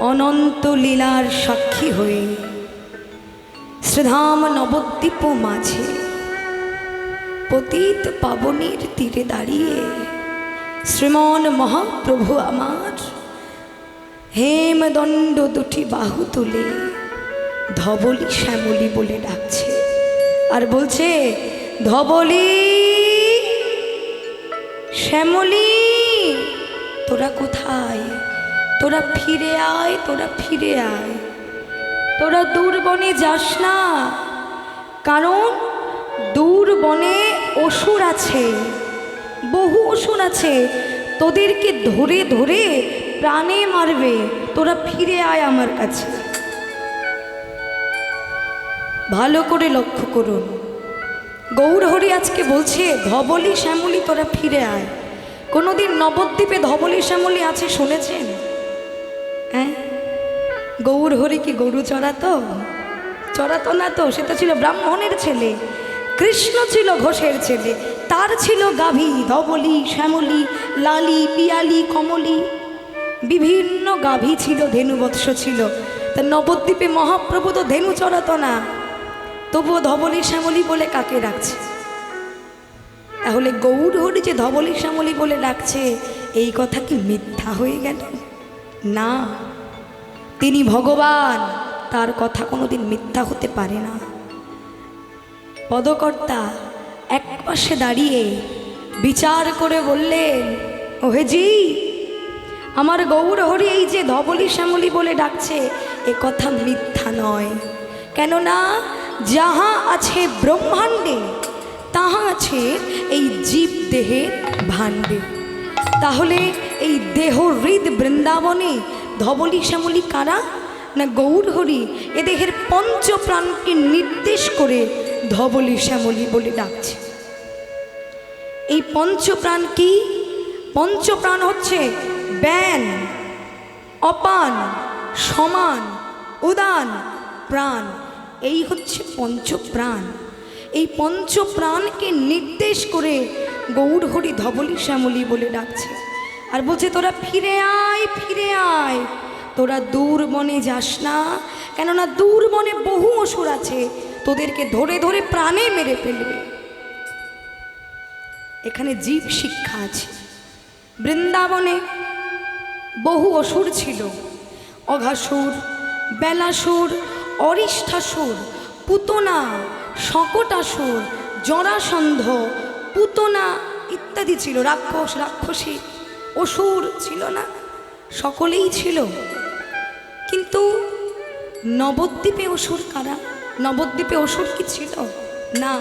অনন্ত লীলার সাক্ষী হয়ে শ্রীধাম নবদ্বীপ মাঝে। পতিত পাবনীর তীরে দাঁড়িয়ে শ্রীমন মহাপ্রভু আমার। হেমদণ্ড দুটি বাহু তুলে ধবলি শ্যামলি বলে ডাকছে। আর বলছে, ধবলি, শ্যামলি, তোরা কোথায়? তোরা ফিরে আয়, তোরা ফিরে আয়। তোরা দূর বনে যাস না, কারণ দূর বনে অসুর আছে, বহু অসুর আছে। তোদেরকে ধরে ধরে প্রাণে মারবে, তোরা ফিরে আয় আমার কাছে। ভালো করে লক্ষ্য করুন। গৌরহরি আজকে বলছে, ধবলি শ্যামলি, তোরা ফিরে আয়। কোনোদিন নবদ্বীপে ধবলি শ্যামলি আছে, শুনেছেন? হ্যাঁ? গৌর হরি কি গরু চড়াতো চড়াতো না তো সেটা ছিল ব্রাহ্মণের ছেলে। কৃষ্ণ ছিল ঘোষের ছেলে। তার ছিল গাভী, ধবলি, শ্যামলি, লালি, পিয়ালি, কমলি। বিভিন্ন গাভী ছিল, ধেনুবৎস ছিল। তা নবদ্বীপে মহাপ্রভু তো ধেনু চড়াতো না। তবুও ধবলি, শ্যামলি বলে কাকে রাখছে তাহলে গৌর হরি যে ধবলি, শ্যামলি বলে ডাকছে, এই কথা কি মিথ্যা হয়ে গেল? না, তিনি ভগবান, তার কথা কোনোদিন মিথ্যা হতে পারে না। পদকর্তা এক পাশে দাঁড়িয়ে বিচার করে বললেন ওহেজি আমার গৌর হরি এই যে ধবলি শ্যামলি বলে ডাকছে, এ কথা মিথ্যা নয়। কেননা যাহা আছে ব্রহ্মাণ্ডে, তাহা আছে এই জীব দেহের ভাণ্ডে। তাহলে এই দেহ হৃদ বৃন্দাবনে ধবলি শ্যামলি কারা না গৌর হরি? এ দেহের পঞ্চপ্রাণকে নির্দেশ করে ধবলি শ্যামলি বলে ডাকছে। এই পঞ্চপ্রাণ কি? পঞ্চপ্রাণ হচ্ছে ব্যান, অপান, সমান, উদান প্রাণ। এই হচ্ছে পঞ্চপ্রাণ। এই পঞ্চপ্রাণকে নির্দেশ করে গৌর হরি ধবলি শ্যামলি বলে ডাকছে। আর বলছে, তোরা ফিরে আয় ফিরে আয়। তোরা দূর বনে যাস না। কেননা দূর বনে বহু অসুর আছে। তোদেরকে ধরে ধরে প্রাণে মেরে ফেলবে। এখানে জীব শিক্ষা আছে। বৃন্দাবনে বহু অসুর ছিল। অঘাসুর, বেলাসুর, অরিষ্ঠাসুর, পুতনা, শকটাসুর, জরাসন্ধ, পুতনা ইত্যাদি ছিল। রাক্ষস, রাক্ষসী। অসুর ছিল না, সকলেই ছিল। কিন্তু নবদ্বীপে অসুর কারা? নবদ্বীপে অসুর কি ছিল? না।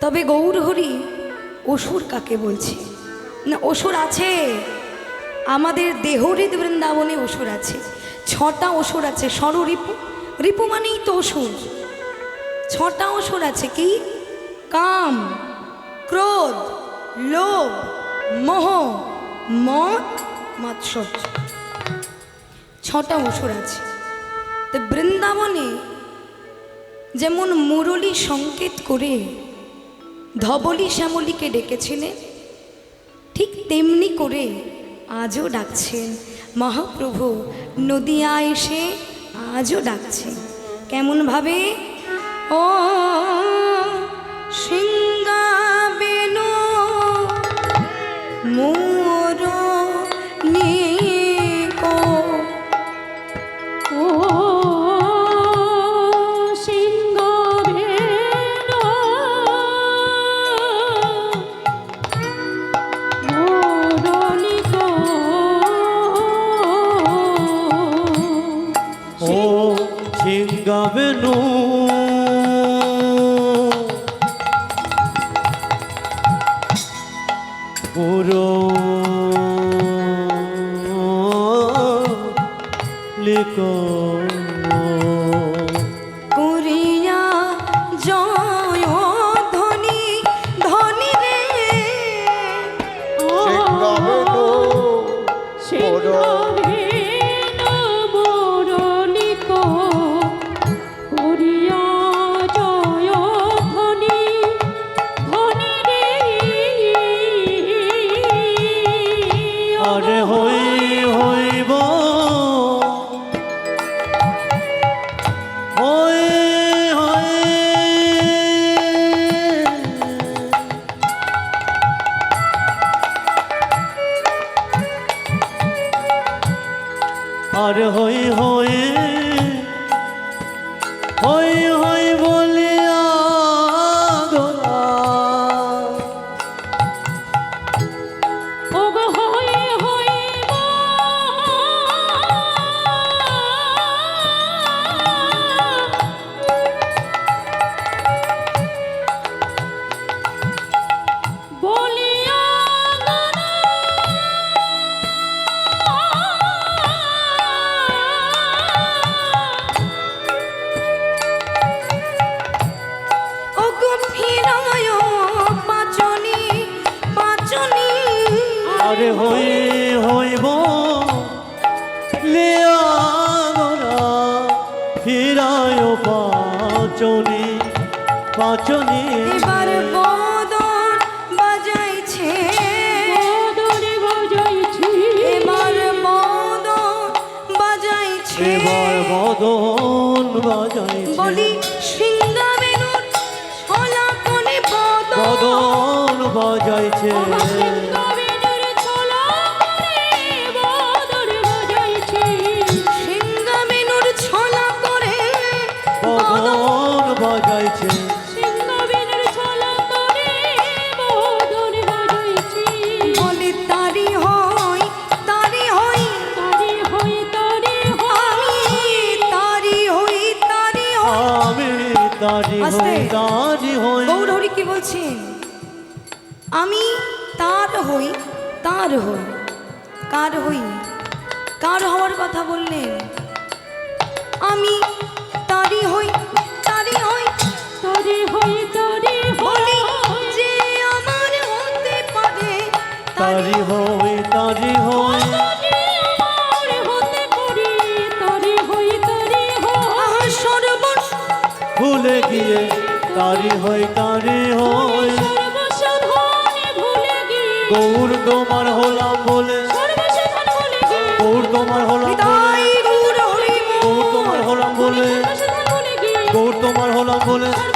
তবে গৌরহরি অসুর কাকে বলছে? না, অসুর আছে। আমাদের দেহরিদ বৃন্দাবনে অসুর আছে। ছটা অসুর আছে সর রিপু। রিপু মানেই তো অসুর। ছটা অসুর আছে কি? কাম, ক্রোধ, লোভ। মোহ মদ মাৎসর্য। ছটা অসুর আছে। তো বৃন্দাবনে যেমন মুরলী সংকেত করে ধবলি শ্যামলীকে ডেকেছিলেন ঠিক তেমনি করে আজও ডাকছেন মহাপ্রভু। নদিয়া এসে আজও ডাকছেন। কেমনভাবে? ও সিংগাবেনো মোর লিক আর হই হই হই পাচনি পাচনি এবার বদন বাজাইছে। বদনে বাজাইছি। এবার বদন বাজাইছে। এবার বদন বাজাইছে। বলি সিংহাবেনুর ছলা কোনে বদন বদন বাজাইছে। গৌরহরি কি বলছেন আমি তার হই তার হই কার হই? কার হওয়ার কথা বললেন? আমি তারি হই তারি হই। তারি হই তারি বলি হই যে আমার হতে পারে। দাড়ি হই দাড়ি হই। দাড়ি হই তারি হই। গৌর তোমার হলাম বলে। গৌর তোমার হলাম বলে। গৌর তোমার হলাম বলে। গৌর তোমার হলাম বলে।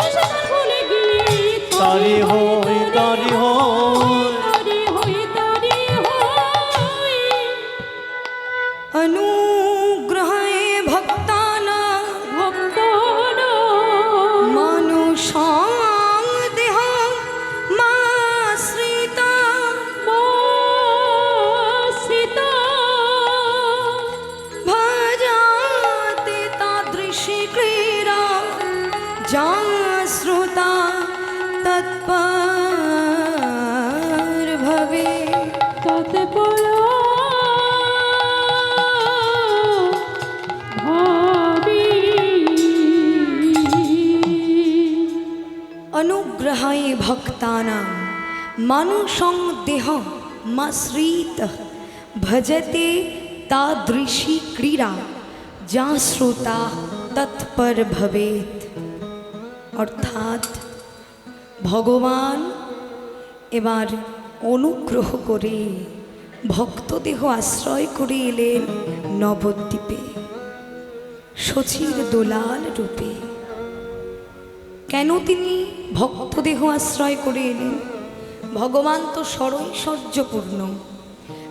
অনুগ্রহায় ভক্তানাং মানুষং দেহ মাশ্রিত ভজতে তাদৃশী ক্রীড়া। যা শ্রোতা তৎপর ভবেত অর্থাৎ ভগবান এবার অনুগ্রহ করে ভক্তদেহ আশ্রয় করে এলেন নবদ্বীপে। শচীর দোলাল রূপে। কেন তিনি ভক্তদেহ আশ্রয় করে এলেন? ভগবান তো ষড়ৈশ্বর্যপূর্ণ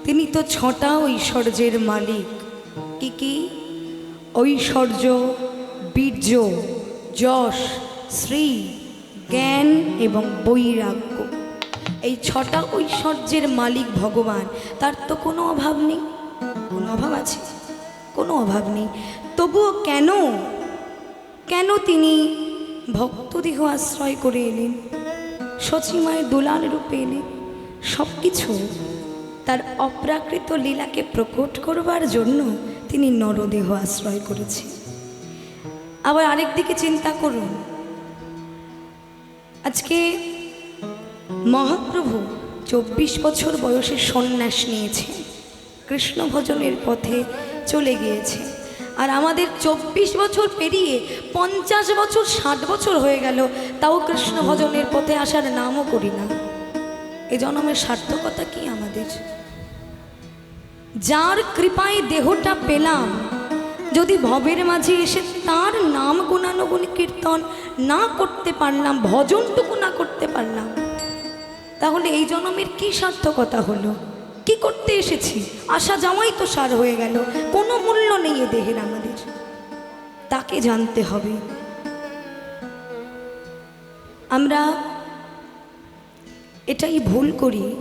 তিনি তো ছটা ঐশ্বর্যের মালিক। কি কি? ঐশ্বর্য, বীর্য, যশ শ্রী জ্ঞান এবং বৈরাগ্য। এই ছটা ঐশ্বর্যের মালিক ভগবান। তার তো কোনো অভাব নেই। কোনো অভাব আছে? কোনো অভাব নেই। তবুও কেন? কেন তিনি ভক্তদেহ আশ্রয় করে এলেন। সচিমায় দোলাল রূপে এলেন সব কিছু তার অপ্রাকৃত লীলাকে প্রকট করবার জন্য তিনি নরদেহ আশ্রয় করেছেন। আবার আরেক দিকে চিন্তা করুন। আজকে মহাপ্রভু চব্বিশ বছর বয়সে সন্ন্যাস নিয়েছে কৃষ্ণ ভজনের পথে চলে গিয়েছে আর আমাদের চব্বিশ বছর পেরিয়ে পঞ্চাশ বছর, ষাট বছর হয়ে গেল, তাও কৃষ্ণ ভজনের পথে আসার নামও করি না। এ জন্মের সার্থকতা কি আমাদের? যার কৃপায় দেহটা পেলাম, যদি ভবের মাঝে এসে তার নাম গুণানুগুণ কীর্তন না করতে পারলাম, ভজনটুকু না করতে পারলাম, তাহলে এই জন্মের কি সার্থকতা হলো? কি করতে এসেছি? আসা যাওয়াই তো সার হয়ে গেল। কোনো মূল্য নেই এ দেহের আমাদের। তাকে জানতে হবে। আমরা এটাই ভুল করি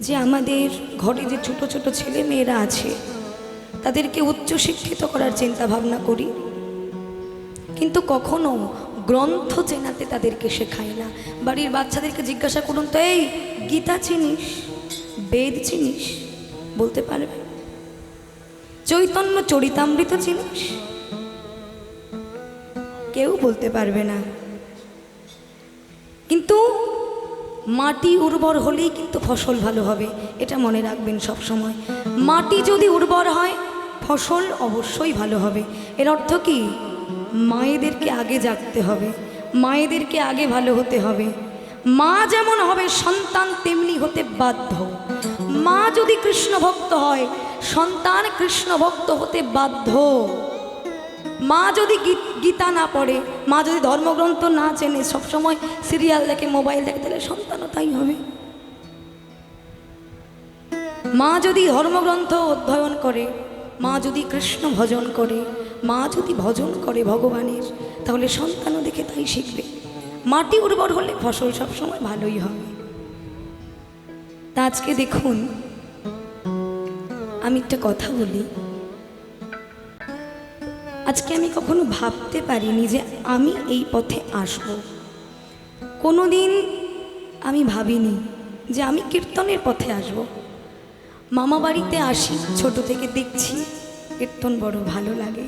যে আমাদের ঘরে যে ছোট ছোট ছেলে মেয়েরা আছে, তাদেরকে উচ্চশিক্ষিত করার চিন্তা ভাবনা করি। কিন্তু কখনো গ্রন্থ চেনাতে তাদেরকে শেখায় না। বাড়ির বাচ্চাদেরকে জিজ্ঞাসা করুন, তো এই গীতা চিনিস? বেদ চিনিস? বলতে পারবে? চৈতন্য চরিতামৃত চিনিস? কেউ বলতে পারবে না। কিন্তু মাটি উর্বর হলেই কিন্তু ফসল ভালো হবে, এটা মনে রাখবেন সব সময় মাটি যদি উর্বর হয়, ফসল অবশ্যই ভালো হবে। এর অর্থ কি? মায়েদেরকে আগে জাগতে হবে, মায়েদেরকে আগে ভালো হতে হবে। মা যেমন হবে, সন্তান তেমনি হতে বাধ্য। মা যদি কৃষ্ণ ভক্ত হয়, সন্তান কৃষ্ণ ভক্ত হতে বাধ্য। মা যদি গীতা না পড়ে, মা যদি ধর্মগ্রন্থ না চেনে, সবসময় সিরিয়াল দেখে মোবাইল দেখে, তাহলে সন্তানও তাই হবে। মা যদি ধর্মগ্রন্থ অধ্যয়ন করে, মা যদি কৃষ্ণ ভজন করে, মা যদি ভজন করে ভগবানের, তাহলে সন্তানও দেখে তাই শিখবে। মাটি উর্বর হলে ফসল সবসময় ভালোই হবে। তা আজকে দেখুন, আমি একটা কথা বলি। আজকে আমি কখনো ভাবতে পারিনি যে আমি এই পথে আসব। কোনো দিন আমি ভাবিনি যে আমি কীর্তনের পথে আসব। মামা বাড়িতে আসি, ছোট থেকে দেখছি কীর্তন বড় ভালো লাগে।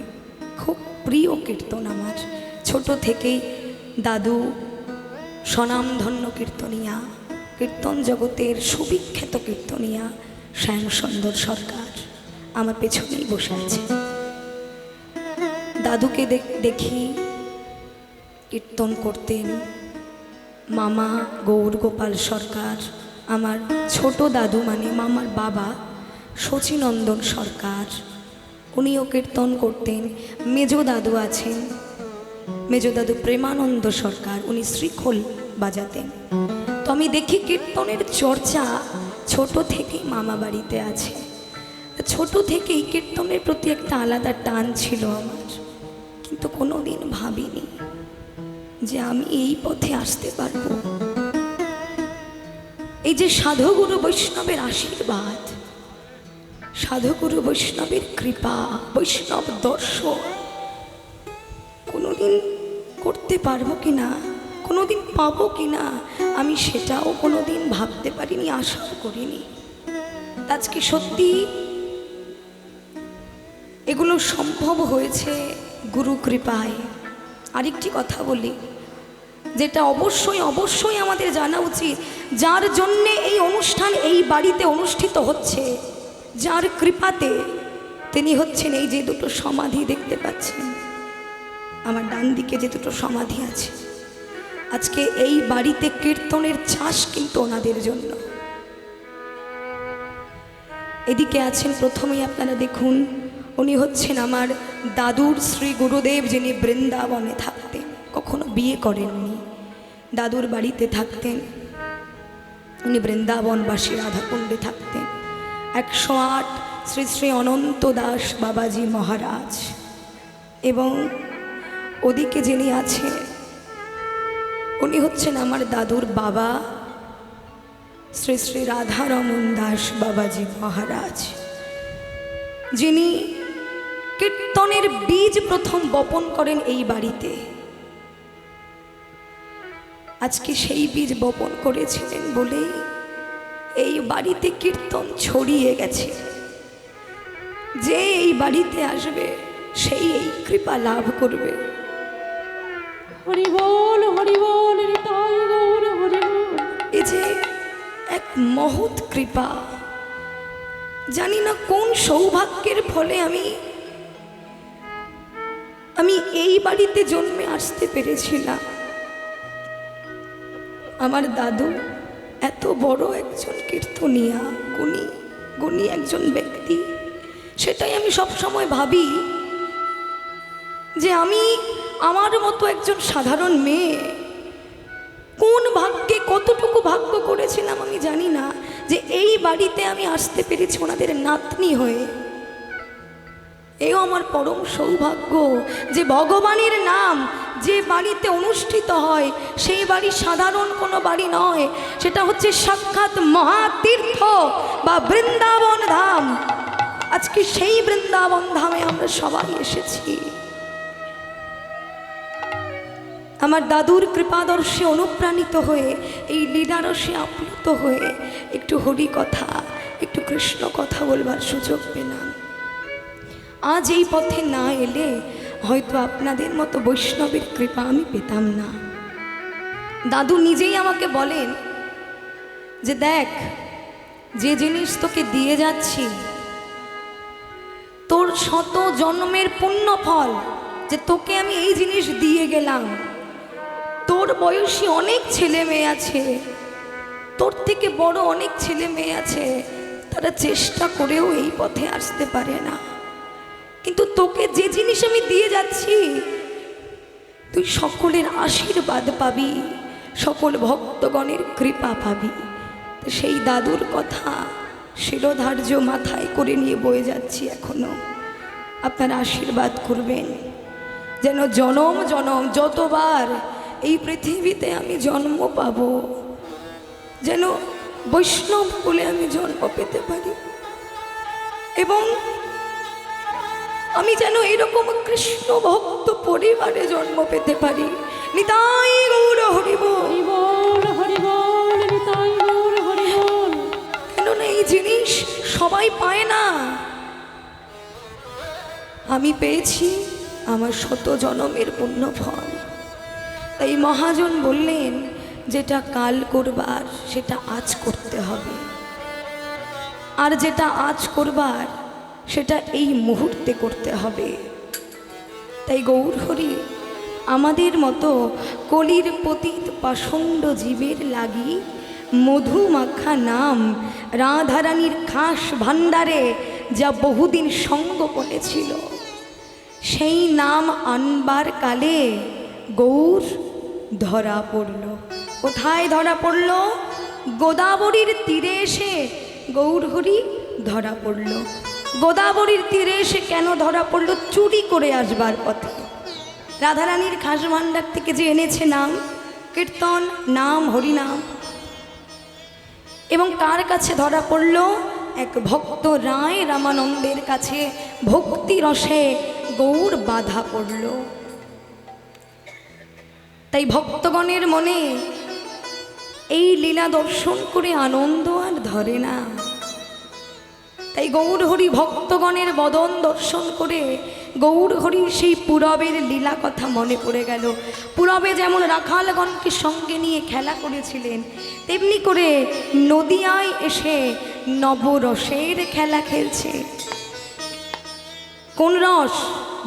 খুব প্রিয় কীর্তন আমার। ছোট থেকেই দাদু, স্বনামধন্য কীর্তনিয়া। কীর্তন জগতের সুবিখ্যাত কীর্তনিয়া শ্যাম সুন্দর সরকার আমার পেছনেই বসে আছে। দাদুকে দেখ- দেখি কীর্তন করতেন মামা গৌর গোপাল সরকার, আমার ছোট দাদু মানে মামার বাবা শচীনন্দন সরকার। উনিও কীর্তন করতেন। মেজ দাদু আছেন, মেজ দাদু প্রেমানন্দ সরকার, উনি শ্রীখোল বাজাতেন। তো আমি দেখি কীর্তনের চর্চা ছোট থেকেই মামা বাড়িতে আছে। ছোট থেকেই কীর্তনের প্রতি একটা আলাদা টান ছিল আমার। কিন্তু কোনো দিন ভাবিনি যে আমি এই পথে আসতে পারব। এই যে সাধুগুরু বৈষ্ণবের আশীর্বাদ, সাধুগুরু বৈষ্ণবের কৃপা, বৈষ্ণব দর্শন, কোনোদিন করতে পারব কি না? কোনোদিন পাবো কি না, আমি সেটাও কোনোদিন ভাবতে পারিনি, আশাও করিনি। আজকে সত্যি এগুলো সম্ভব হয়েছে গুরু কৃপায়। আরেকটি কথা বলি, যেটা অবশ্যই অবশ্যই আমাদের জানা উচিত, যার জন্যে এই অনুষ্ঠান এই বাড়িতে অনুষ্ঠিত হচ্ছে, যার কৃপাতে তিনি হচ্ছেন এই যে দুটো সমাধি দেখতে পাচ্ছেন, আমার ডান দিকে যে দুটো সমাধি আছে। আজকে এই বাড়িতে কীর্তনের চাষ কিন্তু ওনাদের জন্য। এদিকে আছেন প্রথমেই আপনারা দেখুন, উনি হচ্ছেন আমার দাদুর শ্রী গুরুদেব যিনি বৃন্দাবনে থাকতেন, কখনো বিয়ে করেননি, দাদুর বাড়িতে থাকতেন। উনি বৃন্দাবনবাসী, রাধাকুণ্ডে থাকতেন। একশো আট শ্রী শ্রী অনন্ত দাস বাবাজি মহারাজ এবং ওদিকে যিনি আছে উনি হচ্ছেন আমার দাদুর বাবা, শ্রী শ্রী রাধারমন দাস বাবাজি মহারাজ, যিনি কীর্তনের বীজ প্রথম বপন করেন এই বাড়িতে। আজকে সেই বীজ বপন করেছিলেন বলেই এই বাড়িতে কীর্তন ছড়িয়ে গেছে। যে এই বাড়িতে আসবে, সেই এই কৃপা লাভ করবে। হরি বল এক মহৎ কৃপা। জানি না কোন সৌভাগ্যের ফলে আমি আমি এই বাড়িতে জন্মে আসতে পেরেছিলাম। আমার দাদু এত বড় একজন কীর্তনিয়া, গুণী গুণী একজন ব্যক্তি। সেটাই আমি সব সময় ভাবি যে আমি আমার মতো একজন সাধারণ মেয়ে কোন ভাগ্যে কতটুকু ভাগ্য করেছিলাম আমি জানি না, যে এই বাড়িতে আমি আসতে পেরেছি ওনাদের নাতনি হয়ে। এও আমার পরম সৌভাগ্য যে ভগবানের নাম যে বাড়িতে অনুষ্ঠিত হয়, সেই বাড়ি সাধারণ কোনো বাড়ি নয়। সেটা হচ্ছে সাক্ষাৎ মহাতীর্থ বা বৃন্দাবন ধাম। আজকে সেই বৃন্দাবন ধামে আমরা সবাই এসেছি। আমার দাদুর কৃপাদর্শে অনুপ্রাণিত হয়ে, এই লীলারসে আপ্লুত হয়ে একটু হরি কথা, একটু কৃষ্ণ কথা বলবার সুযোগ পেলাম। আজ এই পথে না এলে হয়তো আপনাদের মতো বৈষ্ণবের কৃপা আমি পেতাম না। দাদু নিজেই আমাকে বলেন যে, দেখ, যে জিনিস তোকে দিয়ে যাচ্ছি, তোর শত জন্মের পুণ্য ফল যে তোকে আমি এই জিনিস দিয়ে গেলাম। তোর বয়সী অনেক ছেলে মেয়ে আছে। তোর থেকে বড় অনেক ছেলে মেয়ে আছে। তারা চেষ্টা করেও এই পথে আসতে পারে না। কিন্তু তোকে যে জিনিস আমি দিয়ে যাচ্ছি, তুই সকলের আশীর্বাদ পাবি, সকল ভক্তগণের কৃপা পাবি। সেই দাদুর কথা শিরোধার্য মাথায় করে নিয়ে বয়ে যাচ্ছি এখনও। আপনারা আশীর্বাদ করবেন। যেন জনম জনম যতবার এই পৃথিবীতে আমি জন্ম পাব। যেন বৈষ্ণব বলে আমি জন্ম পেতে পারি। এবং আমি যেন এরকম কৃষ্ণ ভক্ত পরিবারে জন্ম পেতে পারি। নিতাই গৌর হরিব। হরি বল বল নিতাই গৌর হরি বল কেননা এই জিনিস সবাই পায় না। আমি পেয়েছি আমার শত জনমের পুণ্য ফল তাই মহাজন বললেন, যেটা কাল করবার, সেটা আজ করতে হবে। আর যেটা আজ করবার, সেটা এই মুহূর্তে করতে হবে। তাই গৌরহরি আমাদের মতো কলির পতিত পাষণ্ড জীবের লাগি মধু মাখা নাম রাধারানীর খাস ভাণ্ডারে যা বহুদিন সঙ্গোপনে ছিল, সেই নাম আনবার কালে গৌর ধরা পড়ল। কোথায় ধরা পড়ল? গোদাবরীর তীরে এসে গৌরহরি ধরা পড়ল। গোদাবরীর তীরে এসে কেন ধরা পড়ল? চুরি করে আসবার পথে। রাধারানীর খাস ভাণ্ডার থেকে যে এনেছে নাম, কীর্তন, নাম, হরিনাম। এবং কার কাছে ধরা পড়ল? এক ভক্ত রায় রামানন্দের কাছে। ভক্তি রসে গৌর বাধা পড়ল। তাই ভক্তগণের মনে এই লীলা দর্শন করে আনন্দ আর ধরে না। তাই গৌরহরি ভক্তগণের বদন দর্শন করে গৌরহরির সেই পুরবের লীলা কথা মনে পড়ে গেল। পুরবে যেমন রাখালগণকে সঙ্গে নিয়ে খেলা করেছিলেন, তেমনি করে নদিয়ায় এসে নবরসের খেলা খেলছে। কোন রস?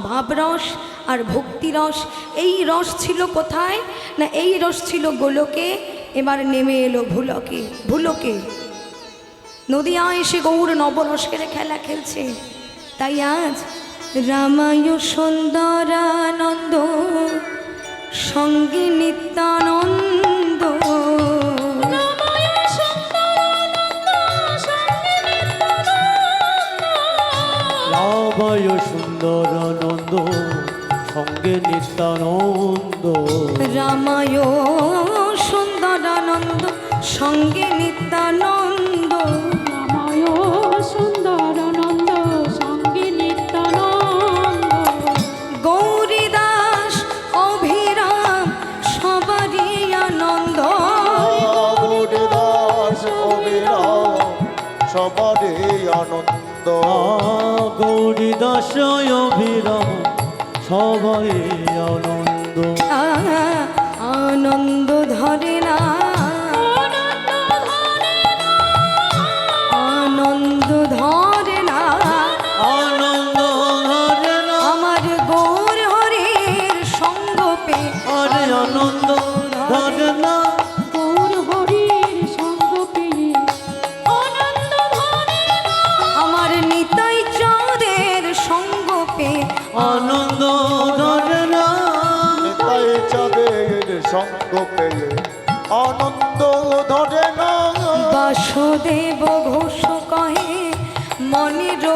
ভাবরস আর ভক্তিরস এই রস ছিল কোথায়? না এই রস ছিল গোলকে? এবার নেমে এলো ভুলকে ভুলকে। নদিয়া এসে গৌর নবরসের খেলা খেলছে। তাই আজ রামায় সুন্দরানন্দ সঙ্গে নিত্যানন্দ সঙ্গে নিত্যানন্দ। রামায় সুন্দরানন্দ সঙ্গে নিত্যানন্দ। রামায় সুন্দরানন্দ সঙ্গে নিত্যানন্দ। গৌরীদাস অভিরাম সবারই আনন্দ। গৌরীদাস অবিরাম সবারই আনন্দ। গৌরী অভিরম সবাই আনন্দ। আনন্দ ধরে না।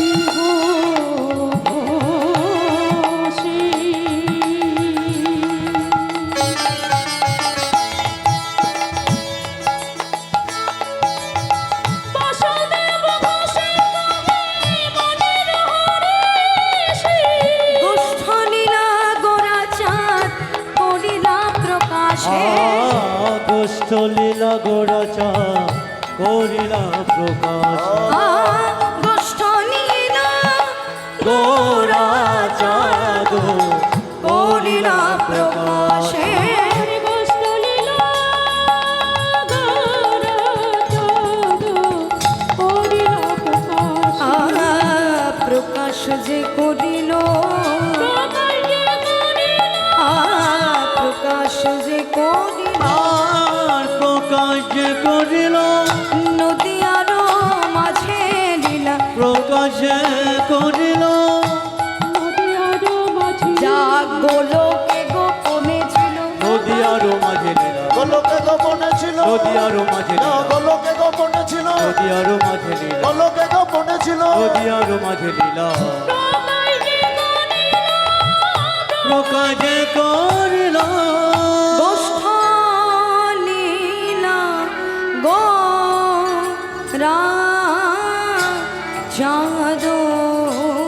দিন যে করিল নদিয়ার মাঝে গোলকে গোপনে ছিল। নদিয়ার মাঝে লীলা গোলকে গোপনে ছিল। নদিয়ার মাঝে লীলা প্রকাজে করিল। যাদব